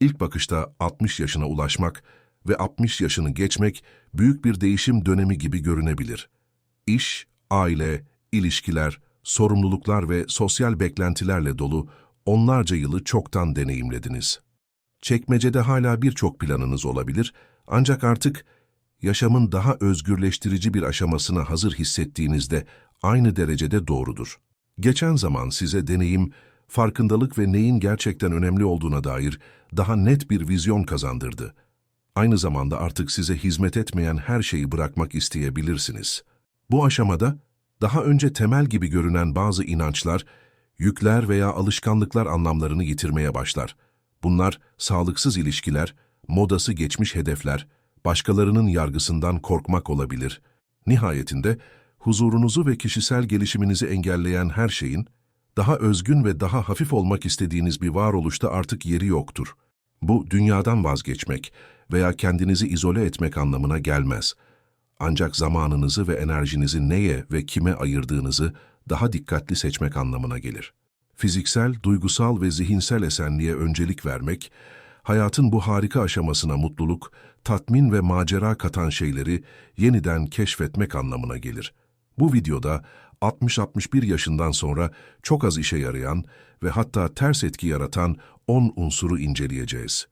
İlk bakışta 60 yaşına ulaşmak ve 60 yaşını geçmek büyük bir değişim dönemi gibi görünebilir. İş, aile, ilişkiler, sorumluluklar ve sosyal beklentilerle dolu onlarca yılı çoktan deneyimlediniz. Çekmecede hala birçok planınız olabilir ancak artık yaşamın daha özgürleştirici bir aşamasına hazır hissettiğinizde aynı derecede doğrudur. Geçen zaman size deneyim, farkındalık ve neyin gerçekten önemli olduğuna dair daha net bir vizyon kazandırdı. Aynı zamanda artık size hizmet etmeyen her şeyi bırakmak isteyebilirsiniz. Bu aşamada daha önce temel gibi görünen bazı inançlar, yükler veya alışkanlıklar anlamlarını yitirmeye başlar. Bunlar sağlıksız ilişkiler, modası geçmiş hedefler, başkalarının yargısından korkmak olabilir. Nihayetinde huzurunuzu ve kişisel gelişiminizi engelleyen her şeyin, daha özgün ve daha hafif olmak istediğiniz bir varoluşta artık yeri yoktur. Bu dünyadan vazgeçmek veya kendinizi izole etmek anlamına gelmez. Ancak zamanınızı ve enerjinizi neye ve kime ayırdığınızı daha dikkatli seçmek anlamına gelir. Fiziksel, duygusal ve zihinsel esenliğe öncelik vermek, hayatın bu harika aşamasına mutluluk, tatmin ve macera katan şeyleri yeniden keşfetmek anlamına gelir. Bu videoda 60-61 yaşından sonra çok az işe yarayan ve hatta ters etki yaratan 10 unsuru inceleyeceğiz.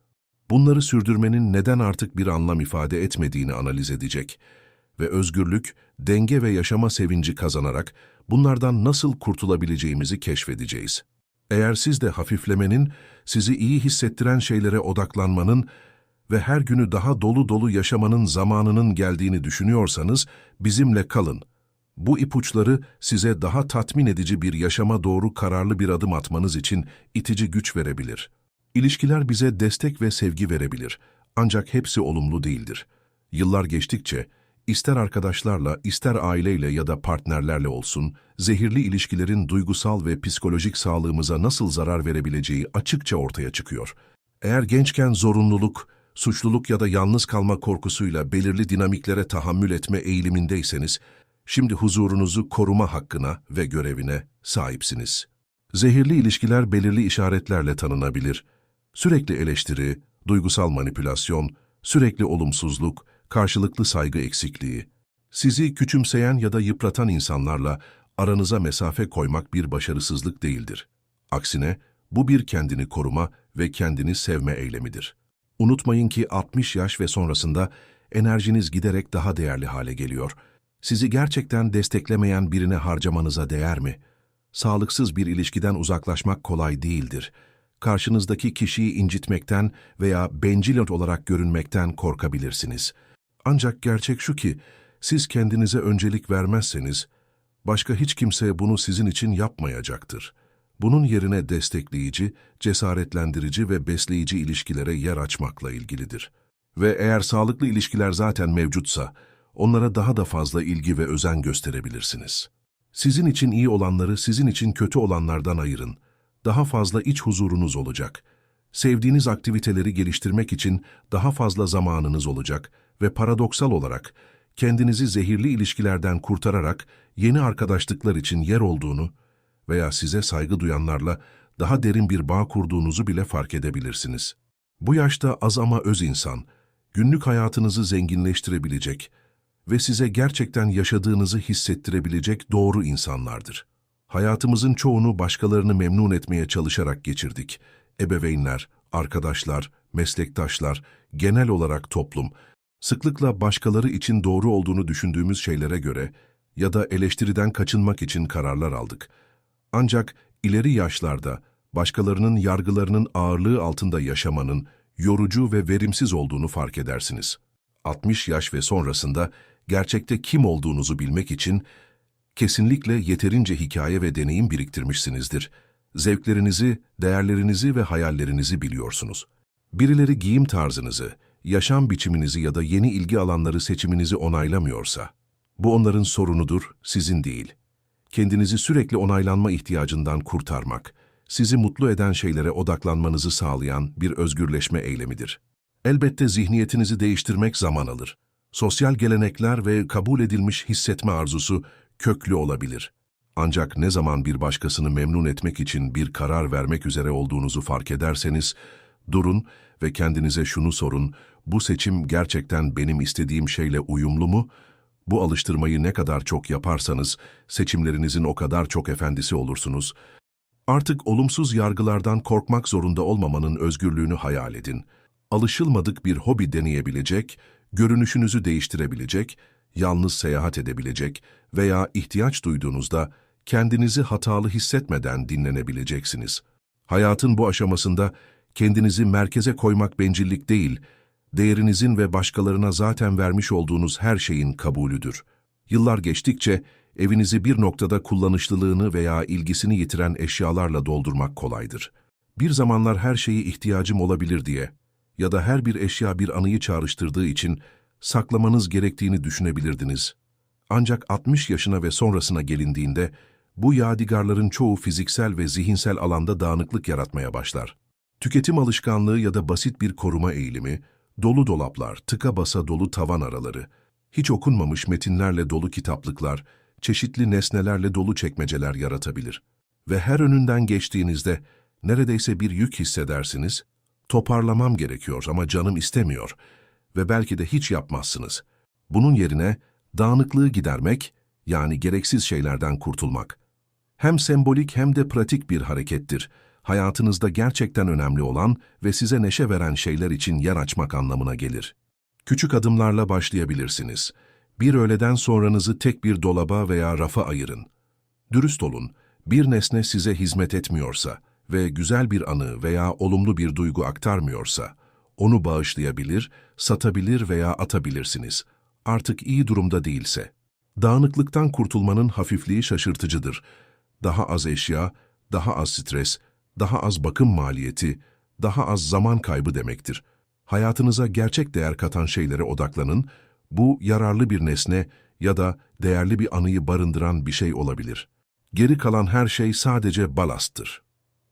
Bunları sürdürmenin neden artık bir anlam ifade etmediğini analiz edecek ve özgürlük, denge ve yaşama sevinci kazanarak bunlardan nasıl kurtulabileceğimizi keşfedeceğiz. Eğer siz de hafiflemenin, sizi iyi hissettiren şeylere odaklanmanın ve her günü daha dolu dolu yaşamanın zamanının geldiğini düşünüyorsanız bizimle kalın. Bu ipuçları size daha tatmin edici bir yaşama doğru kararlı bir adım atmanız için itici güç verebilir. İlişkiler bize destek ve sevgi verebilir. Ancak hepsi olumlu değildir. Yıllar geçtikçe, ister arkadaşlarla, ister aileyle ya da partnerlerle olsun, zehirli ilişkilerin duygusal ve psikolojik sağlığımıza nasıl zarar verebileceği açıkça ortaya çıkıyor. Eğer gençken zorunluluk, suçluluk ya da yalnız kalma korkusuyla belirli dinamiklere tahammül etme eğilimindeyseniz, şimdi huzurunuzu koruma hakkına ve görevine sahipsiniz. Zehirli ilişkiler belirli işaretlerle tanınabilir. Sürekli eleştiri, duygusal manipülasyon, sürekli olumsuzluk, karşılıklı saygı eksikliği. Sizi küçümseyen ya da yıpratan insanlarla aranıza mesafe koymak bir başarısızlık değildir. Aksine bu bir kendini koruma ve kendini sevme eylemidir. Unutmayın ki 60 yaş ve sonrasında enerjiniz giderek daha değerli hale geliyor. Sizi gerçekten desteklemeyen birine harcamanıza değer mi? Sağlıksız bir ilişkiden uzaklaşmak kolay değildir. Karşınızdaki kişiyi incitmekten veya bencil olarak görünmekten korkabilirsiniz. Ancak gerçek şu ki, siz kendinize öncelik vermezseniz, başka hiç kimse bunu sizin için yapmayacaktır. Bunun yerine destekleyici, cesaretlendirici ve besleyici ilişkilere yer açmakla ilgilidir. Ve eğer sağlıklı ilişkiler zaten mevcutsa, onlara daha da fazla ilgi ve özen gösterebilirsiniz. Sizin için iyi olanları sizin için kötü olanlardan ayırın. Daha fazla iç huzurunuz olacak. Sevdiğiniz aktiviteleri geliştirmek için daha fazla zamanınız olacak ve paradoksal olarak kendinizi zehirli ilişkilerden kurtararak yeni arkadaşlıklar için yer olduğunu veya size saygı duyanlarla daha derin bir bağ kurduğunuzu bile fark edebilirsiniz. Bu yaşta az ama öz insan, günlük hayatınızı zenginleştirebilecek ve size gerçekten yaşadığınızı hissettirebilecek doğru insanlardır. Hayatımızın çoğunu başkalarını memnun etmeye çalışarak geçirdik. Ebeveynler, arkadaşlar, meslektaşlar, genel olarak toplum, sıklıkla başkaları için doğru olduğunu düşündüğümüz şeylere göre ya da eleştiriden kaçınmak için kararlar aldık. Ancak ileri yaşlarda başkalarının yargılarının ağırlığı altında yaşamanın yorucu ve verimsiz olduğunu fark edersiniz. 60 yaş ve sonrasında gerçekte kim olduğunuzu bilmek için kesinlikle yeterince hikaye ve deneyim biriktirmişsinizdir. Zevklerinizi, değerlerinizi ve hayallerinizi biliyorsunuz. Birileri giyim tarzınızı, yaşam biçiminizi ya da yeni ilgi alanları seçiminizi onaylamıyorsa, bu onların sorunudur, sizin değil. Kendinizi sürekli onaylanma ihtiyacından kurtarmak, sizi mutlu eden şeylere odaklanmanızı sağlayan bir özgürleşme eylemidir. Elbette zihniyetinizi değiştirmek zaman alır. Sosyal gelenekler ve kabul edilmiş hissetme arzusu köklü olabilir. Ancak ne zaman bir başkasını memnun etmek için bir karar vermek üzere olduğunuzu fark ederseniz, Durun ve kendinize şunu sorun, bu seçim gerçekten benim istediğim şeyle uyumlu mu? Bu alıştırmayı ne kadar çok yaparsanız, seçimlerinizin o kadar çok efendisi olursunuz. Artık olumsuz yargılardan korkmak zorunda olmamanın özgürlüğünü hayal edin. Alışılmadık bir hobi deneyebilecek, görünüşünüzü değiştirebilecek, yalnız seyahat edebilecek veya ihtiyaç duyduğunuzda kendinizi hatalı hissetmeden dinlenebileceksiniz. Hayatın bu aşamasında kendinizi merkeze koymak bencillik değil, değerinizin ve başkalarına zaten vermiş olduğunuz her şeyin kabulüdür. Yıllar geçtikçe evinizi bir noktada kullanışlılığını veya ilgisini yitiren eşyalarla doldurmak kolaydır. Bir zamanlar her şeyi ihtiyacım olabilir diye ya da her bir eşya bir anıyı çağrıştırdığı için saklamanız gerektiğini düşünebilirdiniz. Ancak 60 yaşına ve sonrasına gelindiğinde bu yadigarların çoğu fiziksel ve zihinsel alanda dağınıklık yaratmaya başlar. Tüketim alışkanlığı ya da basit bir koruma eğilimi, dolu dolaplar, tıka basa dolu tavan araları, hiç okunmamış metinlerle dolu kitaplıklar, çeşitli nesnelerle dolu çekmeceler yaratabilir. Ve her önünden geçtiğinizde neredeyse bir yük hissedersiniz, toparlamam gerekiyor ama canım istemiyor ve belki de hiç yapmazsınız. Bunun yerine dağınıklığı gidermek, yani gereksiz şeylerden kurtulmak. Hem sembolik hem de pratik bir harekettir. Hayatınızda gerçekten önemli olan ve size neşe veren şeyler için yer açmak anlamına gelir. Küçük adımlarla başlayabilirsiniz. Bir öğleden sonranızı tek bir dolaba veya rafa ayırın. Dürüst olun, bir nesne size hizmet etmiyorsa ve güzel bir anı veya olumlu bir duygu aktarmıyorsa, onu bağışlayabilir, satabilir veya atabilirsiniz. Artık iyi durumda değilse. Dağınıklıktan kurtulmanın hafifliği şaşırtıcıdır. Daha az eşya, daha az stres, daha az bakım maliyeti, daha az zaman kaybı demektir. Hayatınıza gerçek değer katan şeylere odaklanın, bu yararlı bir nesne ya da değerli bir anıyı barındıran bir şey olabilir. Geri kalan her şey sadece balasttır.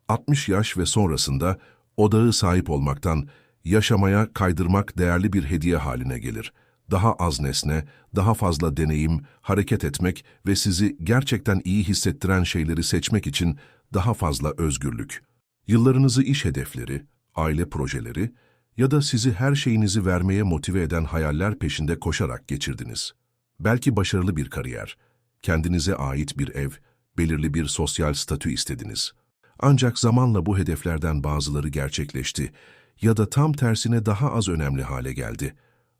60 yaş ve sonrasında odağı sahip olmaktan, yaşamaya kaydırmak değerli bir hediye haline gelir. Daha az nesne, daha fazla deneyim, hareket etmek ve sizi gerçekten iyi hissettiren şeyleri seçmek için daha fazla özgürlük. Yıllarınızı iş hedefleri, aile projeleri ya da sizi her şeyinizi vermeye motive eden hayaller peşinde koşarak geçirdiniz. Belki başarılı bir kariyer, kendinize ait bir ev, belirli bir sosyal statü istediniz. Ancak zamanla bu hedeflerden bazıları gerçekleşti ya da tam tersine daha az önemli hale geldi.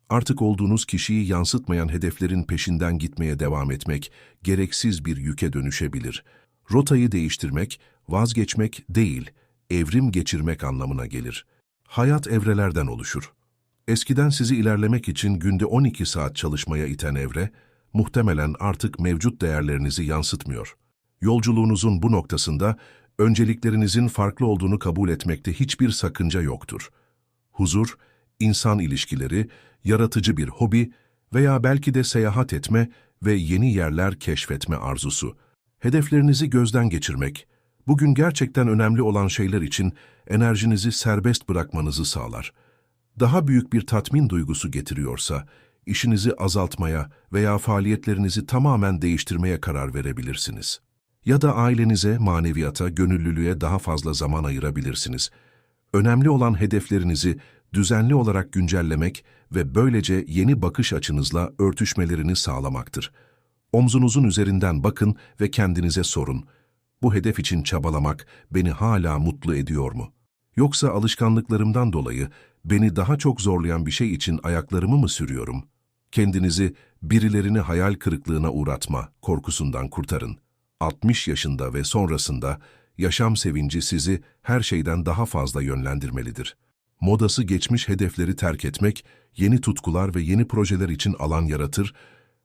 Artık olduğunuz kişiyi yansıtmayan hedeflerin peşinden gitmeye devam etmek gereksiz bir yüke dönüşebilir. Rotayı değiştirmek, vazgeçmek değil, evrim geçirmek anlamına gelir. Hayat evrelerden oluşur. Eskiden sizi ilerlemek için günde 12 saat çalışmaya iten evre, muhtemelen artık mevcut değerlerinizi yansıtmıyor. Yolculuğunuzun bu noktasında önceliklerinizin farklı olduğunu kabul etmekte hiçbir sakınca yoktur. Huzur, insan ilişkileri, yaratıcı bir hobi veya belki de seyahat etme ve yeni yerler keşfetme arzusu. Hedeflerinizi gözden geçirmek, bugün gerçekten önemli olan şeyler için enerjinizi serbest bırakmanızı sağlar. Daha büyük bir tatmin duygusu getiriyorsa, işinizi azaltmaya veya faaliyetlerinizi tamamen değiştirmeye karar verebilirsiniz. Ya da ailenize, maneviyata, gönüllülüğe daha fazla zaman ayırabilirsiniz. Önemli olan hedeflerinizi düzenli olarak güncellemek ve böylece yeni bakış açınızla örtüşmelerini sağlamaktır. Omzunuzun üzerinden bakın ve kendinize sorun. Bu hedef için çabalamak beni hala mutlu ediyor mu? Yoksa alışkanlıklarımdan dolayı beni daha çok zorlayan bir şey için ayaklarımı mı sürüyorum? Kendinizi birilerini hayal kırıklığına uğratma korkusundan kurtarın. 60 yaşında ve sonrasında yaşam sevinci sizi her şeyden daha fazla yönlendirmelidir. Modası geçmiş hedefleri terk etmek, yeni tutkular ve yeni projeler için alan yaratır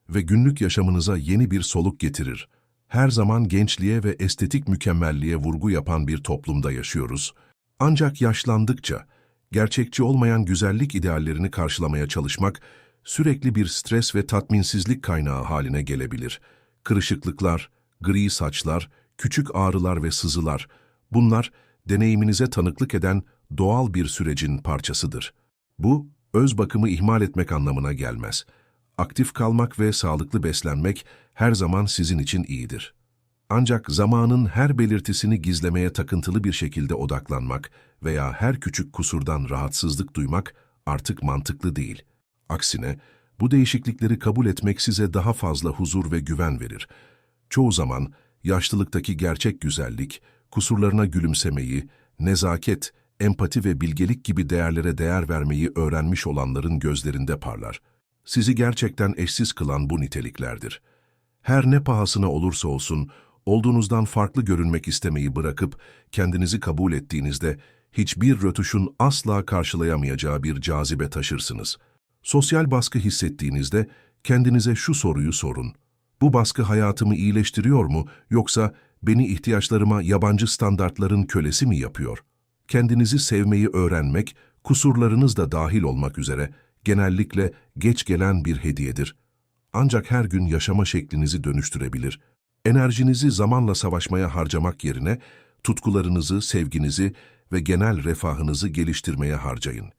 ve günlük yaşamınıza yeni bir soluk getirir. Her zaman gençliğe ve estetik mükemmelliğe vurgu yapan bir toplumda yaşıyoruz. Ancak yaşlandıkça, gerçekçi olmayan güzellik ideallerini karşılamaya çalışmak, sürekli bir stres ve tatminsizlik kaynağı haline gelebilir. Kırışıklıklar, gri saçlar, küçük ağrılar ve sızılar, bunlar deneyiminize tanıklık eden doğal bir sürecin parçasıdır. Bu, öz bakımı ihmal etmek anlamına gelmez. Aktif kalmak ve sağlıklı beslenmek her zaman sizin için iyidir. Ancak zamanın her belirtisini gizlemeye takıntılı bir şekilde odaklanmak veya her küçük kusurdan rahatsızlık duymak artık mantıklı değil. Aksine bu değişiklikleri kabul etmek size daha fazla huzur ve güven verir. Çoğu zaman yaşlılıktaki gerçek güzellik, kusurlarına gülümsemeyi, nezaket, empati ve bilgelik gibi değerlere değer vermeyi öğrenmiş olanların gözlerinde parlar. Sizi gerçekten eşsiz kılan bu niteliklerdir. Her ne pahasına olursa olsun, olduğunuzdan farklı görünmek istemeyi bırakıp kendinizi kabul ettiğinizde hiçbir rötuşun asla karşılayamayacağı bir cazibe taşırsınız. Sosyal baskı hissettiğinizde kendinize şu soruyu sorun. Bu baskı hayatımı iyileştiriyor mu yoksa beni ihtiyaçlarıma yabancı standartların kölesi mi yapıyor? Kendinizi sevmeyi öğrenmek, kusurlarınız da dahil olmak üzere genellikle geç gelen bir hediyedir. Ancak her gün yaşama şeklinizi dönüştürebilir. Enerjinizi zamanla savaşmaya harcamak yerine tutkularınızı, sevginizi ve genel refahınızı geliştirmeye harcayın.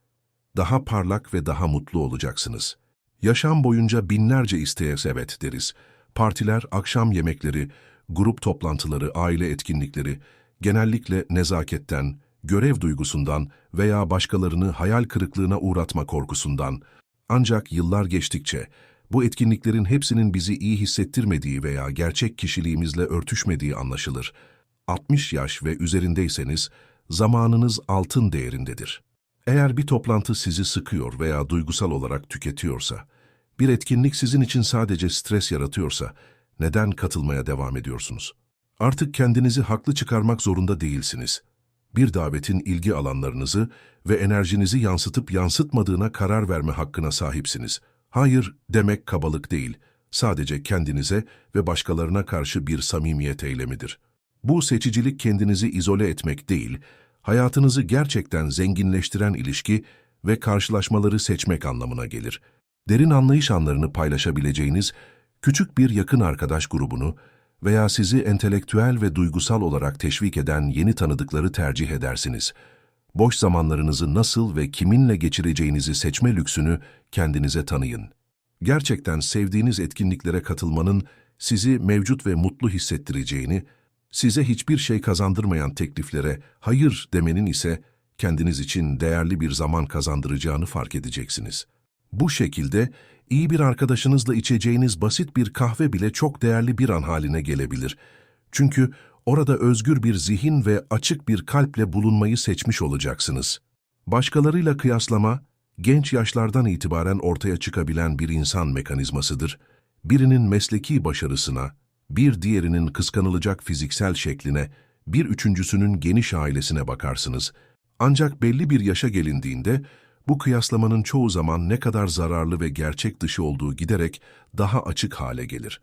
Daha parlak ve daha mutlu olacaksınız. Yaşam boyunca binlerce isteğe evet deriz. Partiler, akşam yemekleri, grup toplantıları, aile etkinlikleri, genellikle nezaketten, görev duygusundan veya başkalarını hayal kırıklığına uğratma korkusundan. Ancak yıllar geçtikçe bu etkinliklerin hepsinin bizi iyi hissettirmediği veya gerçek kişiliğimizle örtüşmediği anlaşılır. 60 yaş ve üzerindeyseniz zamanınız altın değerindedir. Eğer bir toplantı sizi sıkıyor veya duygusal olarak tüketiyorsa, bir etkinlik sizin için sadece stres yaratıyorsa, neden katılmaya devam ediyorsunuz? Artık kendinizi haklı çıkarmak zorunda değilsiniz. Bir davetin ilgi alanlarınızı ve enerjinizi yansıtıp yansıtmadığına karar verme hakkına sahipsiniz. Hayır demek kabalık değil, sadece kendinize ve başkalarına karşı bir samimiyet eylemidir. Bu seçicilik kendinizi izole etmek değil, hayatınızı gerçekten zenginleştiren ilişki ve karşılaşmaları seçmek anlamına gelir. Derin anlayış anlarını paylaşabileceğiniz küçük bir yakın arkadaş grubunu veya sizi entelektüel ve duygusal olarak teşvik eden yeni tanıdıkları tercih edersiniz. Boş zamanlarınızı nasıl ve kiminle geçireceğinizi seçme lüksünü kendinize tanıyın. Gerçekten sevdiğiniz etkinliklere katılmanın sizi mevcut ve mutlu hissettireceğini, size hiçbir şey kazandırmayan tekliflere hayır demenin ise kendiniz için değerli bir zaman kazandıracağını fark edeceksiniz. Bu şekilde iyi bir arkadaşınızla içeceğiniz basit bir kahve bile çok değerli bir an haline gelebilir. Çünkü orada özgür bir zihin ve açık bir kalple bulunmayı seçmiş olacaksınız. Başkalarıyla kıyaslama, genç yaşlardan itibaren ortaya çıkabilen bir insan mekanizmasıdır. Birinin mesleki başarısına, bir diğerinin kıskanılacak fiziksel şekline, bir üçüncüsünün geniş ailesine bakarsınız. Ancak belli bir yaşa gelindiğinde, bu kıyaslamanın çoğu zaman ne kadar zararlı ve gerçek dışı olduğu giderek daha açık hale gelir.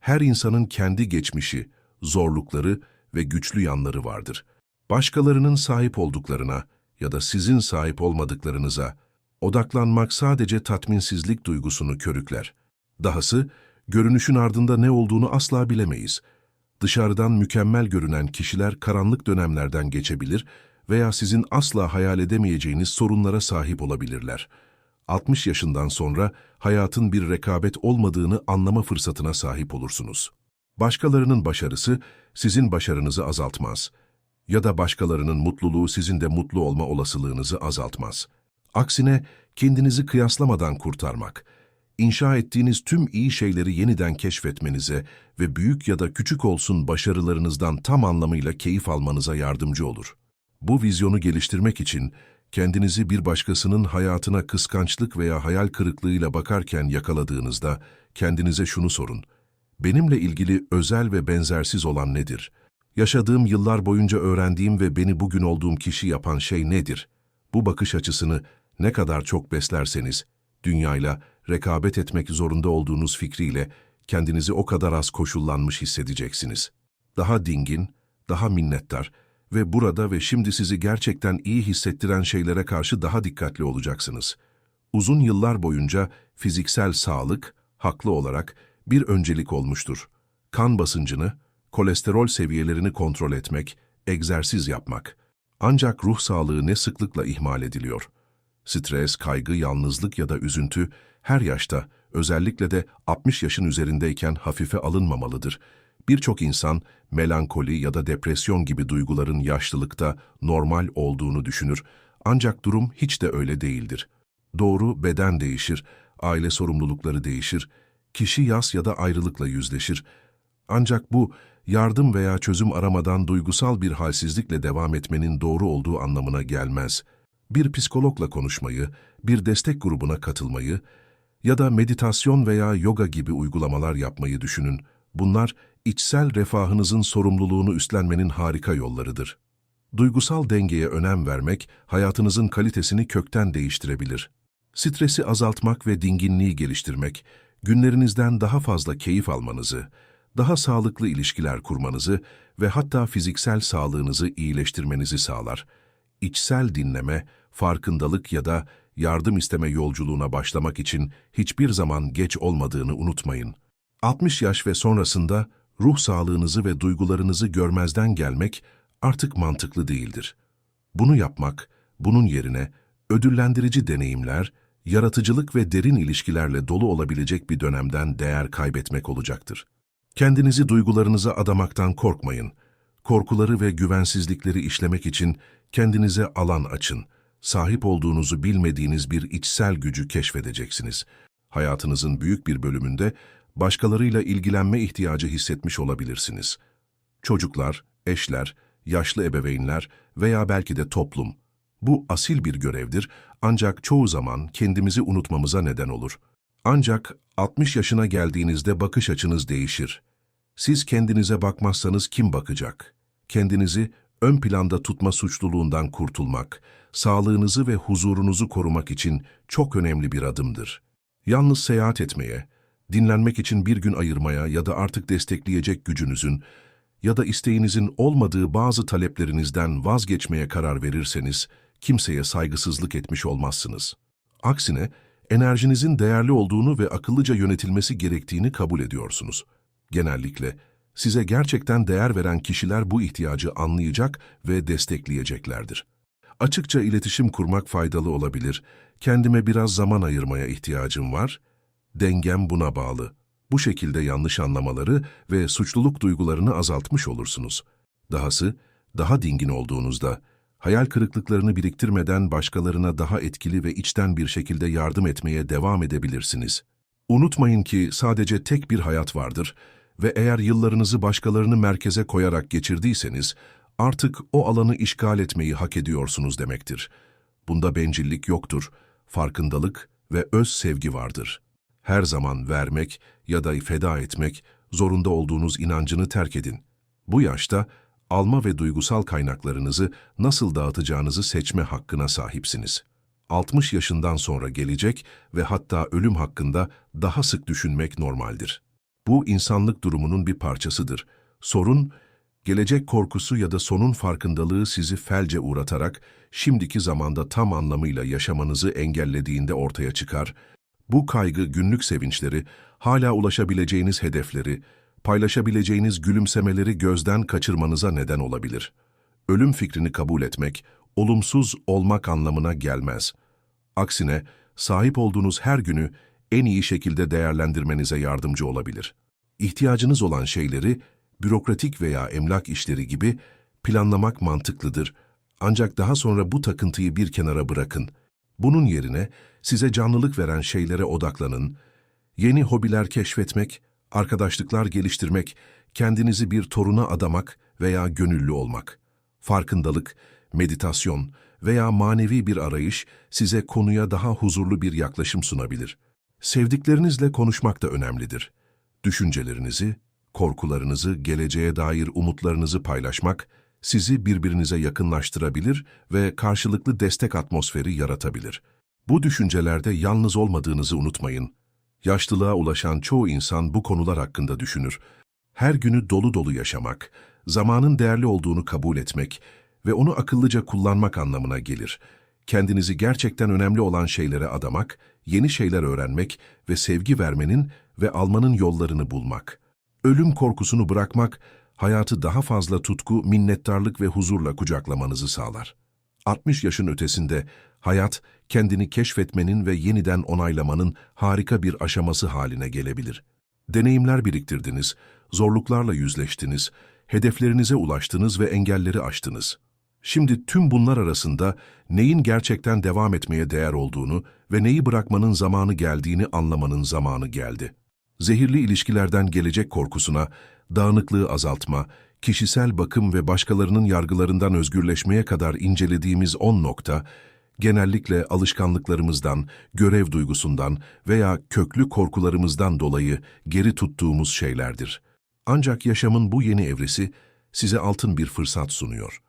Her insanın kendi geçmişi, zorlukları ve güçlü yanları vardır. Başkalarının sahip olduklarına ya da sizin sahip olmadıklarınıza odaklanmak sadece tatminsizlik duygusunu körükler. Dahası, görünüşün ardında ne olduğunu asla bilemeyiz. Dışarıdan mükemmel görünen kişiler karanlık dönemlerden geçebilir veya sizin asla hayal edemeyeceğiniz sorunlara sahip olabilirler. 60 yaşından sonra hayatın bir rekabet olmadığını anlama fırsatına sahip olursunuz. Başkalarının başarısı sizin başarınızı azaltmaz ya da başkalarının mutluluğu sizin de mutlu olma olasılığınızı azaltmaz. Aksine kendinizi kıyaslamadan kurtarmak, inşa ettiğiniz tüm iyi şeyleri yeniden keşfetmenize ve büyük ya da küçük olsun başarılarınızdan tam anlamıyla keyif almanıza yardımcı olur. Bu vizyonu geliştirmek için kendinizi bir başkasının hayatına kıskançlık veya hayal kırıklığıyla bakarken yakaladığınızda kendinize şunu sorun. Benimle ilgili özel ve benzersiz olan nedir? Yaşadığım yıllar boyunca öğrendiğim ve beni bugün olduğum kişi yapan şey nedir? Bu bakış açısını ne kadar çok beslerseniz, dünyayla rekabet etmek zorunda olduğunuz fikriyle kendinizi o kadar az koşullanmış hissedeceksiniz. Daha dingin, daha minnettar ve burada ve şimdi sizi gerçekten iyi hissettiren şeylere karşı daha dikkatli olacaksınız. Uzun yıllar boyunca fiziksel sağlık, haklı olarak bir öncelik olmuştur. Kan basıncını, kolesterol seviyelerini kontrol etmek, egzersiz yapmak. Ancak ruh sağlığı ne sıklıkla ihmal ediliyor. Stres, kaygı, yalnızlık ya da üzüntü her yaşta, özellikle de 60 yaşın üzerindeyken hafife alınmamalıdır. Birçok insan melankoli ya da depresyon gibi duyguların yaşlılıkta normal olduğunu düşünür. Ancak durum hiç de öyle değildir. Doğru beden değişir, aile sorumlulukları değişir, kişi yas ya da ayrılıkla yüzleşir. Ancak bu yardım veya çözüm aramadan duygusal bir halsizlikle devam etmenin doğru olduğu anlamına gelmez. Bir psikologla konuşmayı, bir destek grubuna katılmayı ya da meditasyon veya yoga gibi uygulamalar yapmayı düşünün. Bunlar içsel refahınızın sorumluluğunu üstlenmenin harika yollarıdır. Duygusal dengeye önem vermek hayatınızın kalitesini kökten değiştirebilir. Stresi azaltmak ve dinginliği geliştirmek, günlerinizden daha fazla keyif almanızı, daha sağlıklı ilişkiler kurmanızı ve hatta fiziksel sağlığınızı iyileştirmenizi sağlar. İçsel dinleme, farkındalık ya da yardım isteme yolculuğuna başlamak için hiçbir zaman geç olmadığını unutmayın. 60 yaş ve sonrasında ruh sağlığınızı ve duygularınızı görmezden gelmek artık mantıklı değildir. Bunu yapmak, bunun yerine ödüllendirici deneyimler, yaratıcılık ve derin ilişkilerle dolu olabilecek bir dönemden değer kaybetmek olacaktır. Kendinizi duygularınıza adamaktan korkmayın. Korkuları ve güvensizlikleri işlemek için kendinize alan açın. Sahip olduğunuzu bilmediğiniz bir içsel gücü keşfedeceksiniz. Hayatınızın büyük bir bölümünde başkalarıyla ilgilenme ihtiyacı hissetmiş olabilirsiniz. Çocuklar, eşler, yaşlı ebeveynler veya belki de toplum. Bu asil bir görevdir ancak çoğu zaman kendimizi unutmamıza neden olur. Ancak 60 yaşına geldiğinizde bakış açınız değişir. Siz kendinize bakmazsanız kim bakacak? Kendinizi ön planda tutma suçluluğundan kurtulmak, sağlığınızı ve huzurunuzu korumak için çok önemli bir adımdır. Yalnız seyahat etmeye, dinlenmek için bir gün ayırmaya ya da artık destekleyecek gücünüzün ya da isteğinizin olmadığı bazı taleplerinizden vazgeçmeye karar verirseniz, kimseye saygısızlık etmiş olmazsınız. Aksine, enerjinizin değerli olduğunu ve akıllıca yönetilmesi gerektiğini kabul ediyorsunuz. Genellikle, size gerçekten değer veren kişiler bu ihtiyacı anlayacak ve destekleyeceklerdir. Açıkça iletişim kurmak faydalı olabilir, kendime biraz zaman ayırmaya ihtiyacım var, dengem buna bağlı. Bu şekilde yanlış anlamaları ve suçluluk duygularını azaltmış olursunuz. Dahası, daha dingin olduğunuzda, hayal kırıklıklarını biriktirmeden başkalarına daha etkili ve içten bir şekilde yardım etmeye devam edebilirsiniz. Unutmayın ki sadece tek bir hayat vardır ve eğer yıllarınızı başkalarını merkeze koyarak geçirdiyseniz, artık o alanı işgal etmeyi hak ediyorsunuz demektir. Bunda bencillik yoktur, farkındalık ve öz sevgi vardır. Her zaman vermek ya da feda etmek, zorunda olduğunuz inancını terk edin. Bu yaşta, alma ve duygusal kaynaklarınızı nasıl dağıtacağınızı seçme hakkına sahipsiniz. 60 yaşından sonra gelecek ve hatta ölüm hakkında daha sık düşünmek normaldir. Bu insanlık durumunun bir parçasıdır. Sorun, gelecek korkusu ya da sonun farkındalığı sizi felce uğratarak şimdiki zamanda tam anlamıyla yaşamanızı engellediğinde ortaya çıkar. Bu kaygı günlük sevinçleri, hala ulaşabileceğiniz hedefleri, paylaşabileceğiniz gülümsemeleri gözden kaçırmanıza neden olabilir. Ölüm fikrini kabul etmek, olumsuz olmak anlamına gelmez. Aksine, sahip olduğunuz her günü en iyi şekilde değerlendirmenize yardımcı olabilir. İhtiyacınız olan şeyleri, bürokratik veya emlak işleri gibi planlamak mantıklıdır. Ancak daha sonra bu takıntıyı bir kenara bırakın. Bunun yerine size canlılık veren şeylere odaklanın. Yeni hobiler keşfetmek, arkadaşlıklar geliştirmek, kendinizi bir toruna adamak veya gönüllü olmak. Farkındalık, meditasyon veya manevi bir arayış size konuya daha huzurlu bir yaklaşım sunabilir. Sevdiklerinizle konuşmak da önemlidir. Düşüncelerinizi, korkularınızı, geleceğe dair umutlarınızı paylaşmak sizi birbirinize yakınlaştırabilir ve karşılıklı destek atmosferi yaratabilir. Bu düşüncelerde yalnız olmadığınızı unutmayın. Yaşlılığa ulaşan çoğu insan bu konular hakkında düşünür. Her günü dolu dolu yaşamak, zamanın değerli olduğunu kabul etmek ve onu akıllıca kullanmak anlamına gelir. Kendinizi gerçekten önemli olan şeylere adamak, yeni şeyler öğrenmek ve sevgi vermenin ve almanın yollarını bulmak. Ölüm korkusunu bırakmak, hayatı daha fazla tutku, minnettarlık ve huzurla kucaklamanızı sağlar. 60 yaşın ötesinde hayat, kendini keşfetmenin ve yeniden onaylamanın harika bir aşaması haline gelebilir. Deneyimler biriktirdiniz, Zorluklarla yüzleştiniz, hedeflerinize ulaştınız ve engelleri aştınız. Şimdi tüm bunlar arasında neyin gerçekten devam etmeye değer olduğunu ve neyi bırakmanın zamanı geldiğini anlamanın zamanı geldi. Zehirli ilişkilerden gelecek korkusuna, dağınıklığı azaltma, kişisel bakım ve başkalarının yargılarından özgürleşmeye kadar incelediğimiz 10 nokta, genellikle alışkanlıklarımızdan, görev duygusundan veya köklü korkularımızdan dolayı geri tuttuğumuz şeylerdir. Ancak yaşamın bu yeni evresi size altın bir fırsat sunuyor.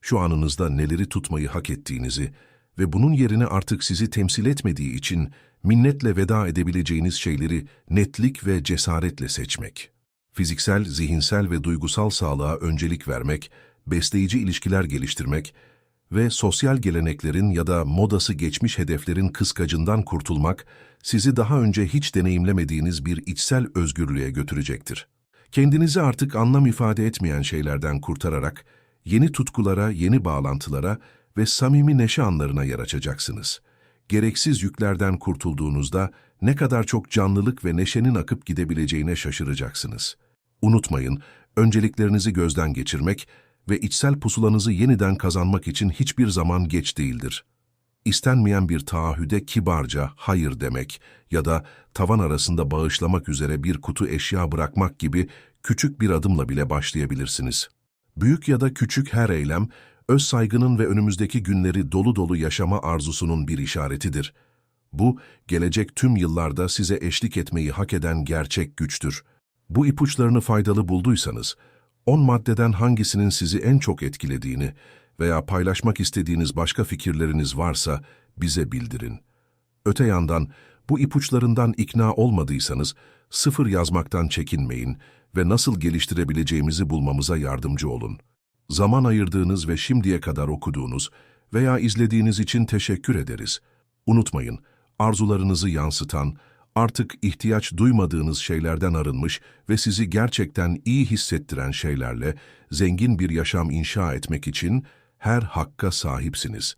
Şu anınızda neleri tutmayı hak ettiğinizi ve bunun yerine artık sizi temsil etmediği için minnetle veda edebileceğiniz şeyleri netlik ve cesaretle seçmek. Fiziksel, zihinsel ve duygusal sağlığa öncelik vermek, besleyici ilişkiler geliştirmek ve sosyal geleneklerin ya da modası geçmiş hedeflerin kıskacından kurtulmak, sizi daha önce hiç deneyimlemediğiniz bir içsel özgürlüğe götürecektir. Kendinizi artık anlam ifade etmeyen şeylerden kurtararak, yeni tutkulara, yeni bağlantılara ve samimi neşe anlarına yer açacaksınız. Gereksiz yüklerden kurtulduğunuzda ne kadar çok canlılık ve neşenin akıp gidebileceğine şaşıracaksınız. Unutmayın, önceliklerinizi gözden geçirmek ve içsel pusulanızı yeniden kazanmak için hiçbir zaman geç değildir. İstenmeyen bir taahhüde kibarca hayır demek ya da tavan arasında bağışlamak üzere bir kutu eşya bırakmak gibi küçük bir adımla bile başlayabilirsiniz. Büyük ya da küçük her eylem, öz saygının ve önümüzdeki günleri dolu dolu yaşama arzusunun bir işaretidir. Bu, gelecek tüm yıllarda size eşlik etmeyi hak eden gerçek güçtür. Bu ipuçlarını faydalı bulduysanız, 10 maddeden hangisinin sizi en çok etkilediğini veya paylaşmak istediğiniz başka fikirleriniz varsa bize bildirin. Öte yandan, bu ipuçlarından ikna olmadıysanız, sıfır yazmaktan çekinmeyin ve nasıl geliştirebileceğimizi bulmamıza yardımcı olun. Zaman ayırdığınız ve şimdiye kadar okuduğunuz veya izlediğiniz için teşekkür ederiz. Unutmayın, arzularınızı yansıtan, artık ihtiyaç duymadığınız şeylerden arınmış ve sizi gerçekten iyi hissettiren şeylerle zengin bir yaşam inşa etmek için her hakka sahipsiniz.